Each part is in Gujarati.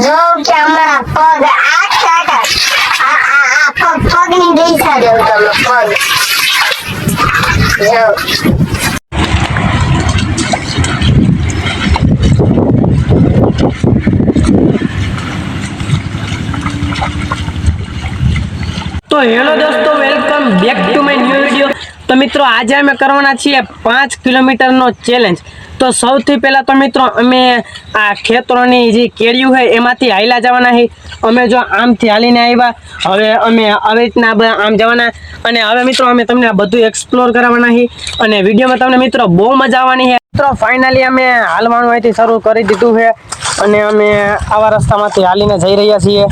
જોઉં કે અમારા પગ આખા આખા આ આ આ પગ પગની દિશા જોઉં તમે પગ જો તો હેલો દોસ્તો, welcome back to my new video. તો મિત્રો, આજે અમે કરવાના છીએ પાંચ કિલોમીટરનો ચેલેન્જ તો સૌથી પહેલાં તો મિત્રો, અમે આ ખેતરોની જે કેળિયું હોય એમાંથી હાલ્યા જવાના છે. અમે જો આમથી હાલીને આવ્યા, હવે અમે આવી રીતના આમ જવાના. અને હવે મિત્રો, અમે તમને બધું એક્સપ્લોર કરાવવાના છે. અને વિડીયોમાં તમને મિત્રો બહુ મજા આવવાની છે. મિત્રો ફાઇનલી અમે હાલવાનું અહીંથી શરૂ કરી દીધું છે. અને અમે આવા રસ્તામાંથી હાલીને જઈ રહ્યા છીએ.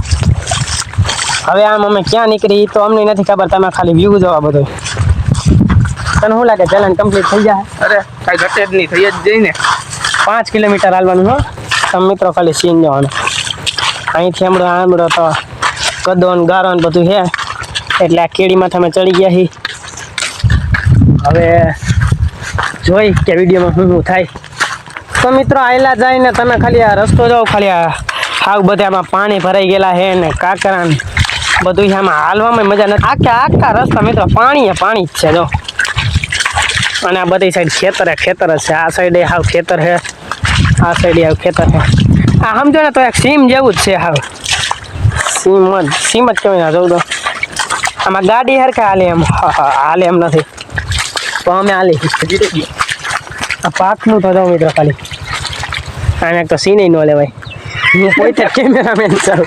હવે આમ અમે ક્યાં નીકળી તો અમને નથી ખબર તમે ખાલી વ્યૂ જોવા બધું. તને શું લાગે ચેલેન્જ કમ્પ્લીટ થઈ જાય અરે કાંઈ ઘટે જ નહીં થઈ જ જઈને પાંચ કિલોમીટર હાલવાનું હો. તમે મિત્રો ખાલી સીન જવાનું અહીંથી હમણાં આમડો તો કદો ને ગારો ને બધું છે. એટલે આ કેળીમાં તમે ચડી ગયા છી હવે જોઈ કે વિડીયોમાં શું શું થાય. તો મિત્રો આયલા જઈને તમે ખાલી આ રસ્તો જાઓ ખાલી આ હાવ બધામાં પાણી ભરાઈ ગયેલા છે ને કાંકરા ને બધું આમાં હાલવામાં મજા નથી. આખા આખા રસ્તા મિત્રો પાણી પાણી જ છે જો. અને આ બધી સાઈડ ખેતર હે ખેતર જ છે. આ સાઈડે હાવ ખેતર છે. આ સાઈડે હાવ ખેતર છે. આ સમજો ને તો એક સીમ જેવું જ છે હાવ. સીમ જ સીમ જ કહેવાય ના જવું તો આમાં ગાડી હરખા હાલે એમ. હાલે એમ નથી. તો અમે હાલી. આ પાકનું તો જાઉં મિત્રો ખાલી. આને તો સીને ન લેવાય. હું પોતે કેમેરામેન છું.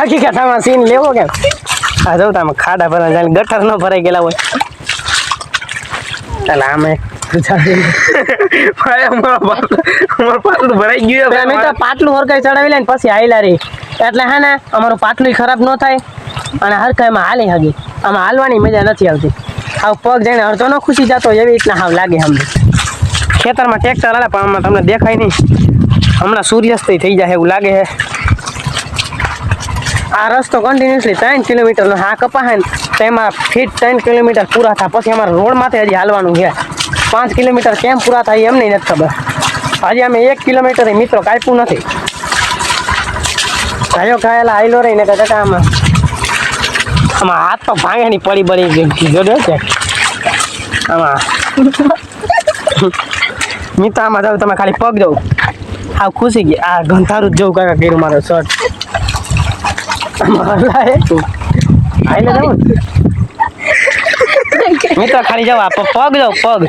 હકીકતમાં સીન લેવો કેમ? આ જો તમે ખાડા ભરા જાય ગટર ન ભરાઈ ગયેલા હોય. ચાલ આમે ભરાઈ ગયું અમે તો પાટલું હરકાઈ ચડાવી લે ને પછી હાઈલા રહી એટલે હા ને અમારું પાટલું ખરાબ ન થાય અને હરકાઈમાં હાલી હગી. આમાં હાલવાની મજા નથી આવતી. આવ પગ જઈને અડધો ન ખુશી જતો એવી રીતના હાવ લાગે અમને. ખેતરમાં ટ્રેક્ટર હાલે પણ આમાં તમને દેખાય નહીં. હમણાં સૂર્યાસ્ત થઈ જાય એવું લાગે છે આ રસ્તો કન્ટિન્યુઅસલી ત્રણ કિલોમીટરનો હા કપાય ને તો એમાં ફીટ ત્રણ કિલોમીટર પૂરા થાય. પછી અમારે રોડમાંથી હજી હાલવાનું છે. પાંચ કિલોમીટર કેમ પૂરા થાય એમને નથી ખબર. હજી અમે એક કિલોમીટર મિત્રો કાપ્યું નથી. ગાયો ખાયેલા આયલો રહીને કે કાકા આમાં આમાં હાથ તો ભાંગેની પડી પડી ગઈ. જોડ્યો છે આમાં મિત્ર, આમાં જાવ તમે ખાલી પગ જાવ આ ખુશી ગઈ આ ગંધારું જ જવું કાકા કર્યું મારો શર્ટ આમાં હલાય આયલે જાવ મિત્રો ખાલી જાવ પગ જાવ પગ.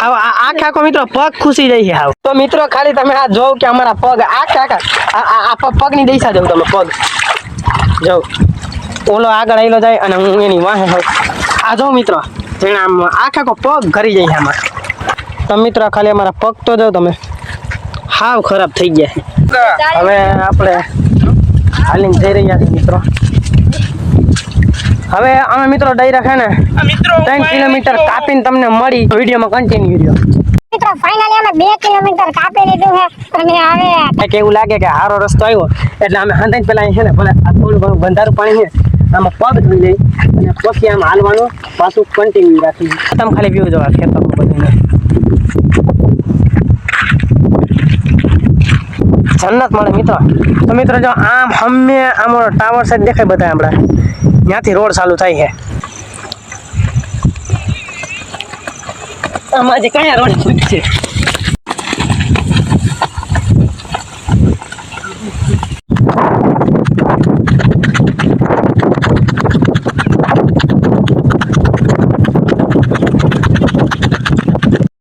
આવો આ આખા આખો મિત્રો પગ ખુશી જઈએ છે હાવ તો મિત્રો ખાલી તમે આ જોવ કે અમારા પગ આખા આખા આ આ- આ પ- પગની દિશા જાવ તમે પગ. જાવ. ઓલો આગળ આવેલો જાય અને હું એની વાહે હોઉં. આ જો મિત્રો જેને આમ આખા આખો પગ ઘરી જાય આમાં. તો મિત્રો ખાલી અમારા પગ તો જાવ તમે. હાવ ખરાબ થઈ ગયા હવે આપણે હાલીને જઈ રહ્યા છે મિત્રો. હવે અમે મિત્રો ડાયરેક્ટ છે ને ત્રણ કિલોમીટર કાપીને તમને મળી વિડીયોમાં કન્ટિન્યુ રહ્યો. મિત્રો ફાઇનલી અમે બે કિલોમીટર કાપી લીધું છે. અને હવે કંઈક એવું લાગે કે સારો રસ્તો આવ્યો. એટલે અમે હંતાઈ પેલા અહીં છે ને ભલે આ થોડું ઘણું બંધારું પાણી છે આમાં પગ ધોઈ લઈ અને પછી આમ હાલવાનું પાછું કન્ટિન્યુ રાખી તમે ખાલી વ્યૂ જોવા ખેતરમાં બધું જન્નત મળે મિત્રો. તો મિત્રો જો આમ હમે આમ ટાવર સાઈડ દેખાય બધા હમણાં. ત્યાંથી રોડ ચાલુ થાય છે. આમાં જે કયા રોડ છે?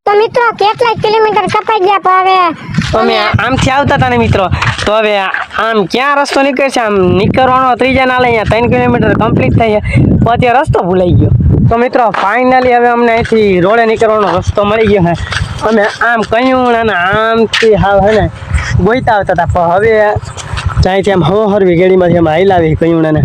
તો મિત્રો, કેટલા કિલોમીટર કપાઈ ગયા પણ હવે? અમે આમથી આવતા હતા ને મિત્રો તો હવે આમ ક્યાં રસ્તો નીકળે છે આમ નીકળવાનો ત્રીજા નાલે અહીંયા ત્રણ કિલોમીટર કમ્પ્લીટ છે તો અત્યારે રસ્તો ભૂલાઈ ગયો. તો મિત્રો ફાઇનલી હવે અમને અહીંથી રોડે નીકળવાનો રસ્તો મળી ગયો છે અમે આમ કહ્યું અને આમથી હાવ હે ને ગોઈતા આવતા હતા પણ હવે ત્યાંથી આમ હો હરવી ગેડીમાંથી અમે હાઈલાવી કહ્યું ને.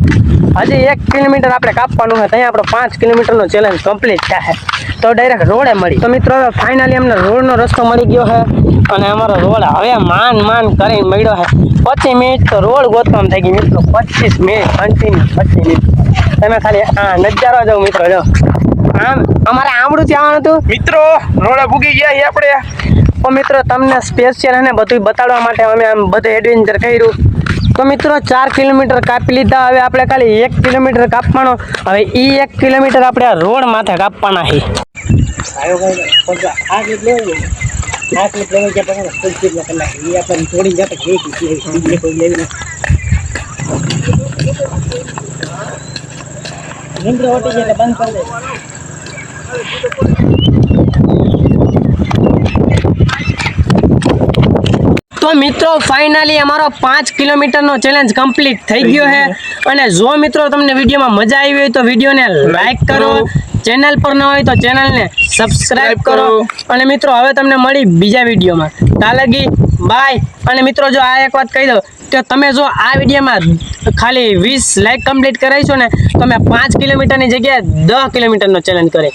હજી એક કિલોમીટર આપણે કાપવાનું છે ત્યાં આપણો પાંચ કિલોમીટરનો ચેલેન્જ કમ્પ્લીટ થાય. તો ડાયરેક્ટ રોડે મળી. તો મિત્રો હવે ફાઇનલી અમને રોડનો રસ્તો મળી ગયો છે અને અમારો રોડ હવે માન માન કરીને મળ્યો છે. પચીસ મિનિટ તો રોડ ગોતવામાં થઈ ગઈ મિત્રો. પચીસ મિનિટ કન્ટિન્યુ પચીસ મિનિટ. તમે ખાલી આ નજારો જાઓ મિત્રો જો. આમ અમારે આમડું આવવાનું હતું. મિત્રો રોડે ભૂગી ગયા આપણે. તો મિત્રો તમને સ્પેશિયલ અને બધું બતાડવા માટે અમે આમ બધું એડવેન્ચર કર્યું. તો મિત્રો, ચાર કિલોમીટર કાપી લીધા. હવે આપણે ખાલી એક કિલોમીટર કાપવાનો. હવે એ એક કિલોમીટર આપણે આ રોડ માથે કાપવાના છે. તો મિત્રો ફાઇનલી અમારો પાંચ કિલોમીટરનો ચેલેન્જ કમ્પ્લીટ થઈ ગયો છે. અને જો મિત્રો તમને વિડીયોમાં મજા આવી હોય તો વિડીયોને લાઈક કરો. ચેનલ પર ન હોય તો ચેનલને સબસ્ક્રાઇબ કરો. અને મિત્રો હવે તમને મળી બીજા વિડીયોમાં. તાલગી બાય અને મિત્રો જો આ એક વાત કહી દો કે તમે જો આ વિડીયોમાં ખાલી વીસ લાઈક કમ્પ્લીટ કરાવીશો ને તો અમે પાંચ કિલોમીટરની જગ્યાએ દસ કિલોમીટરનો ચેલેન્જ કરે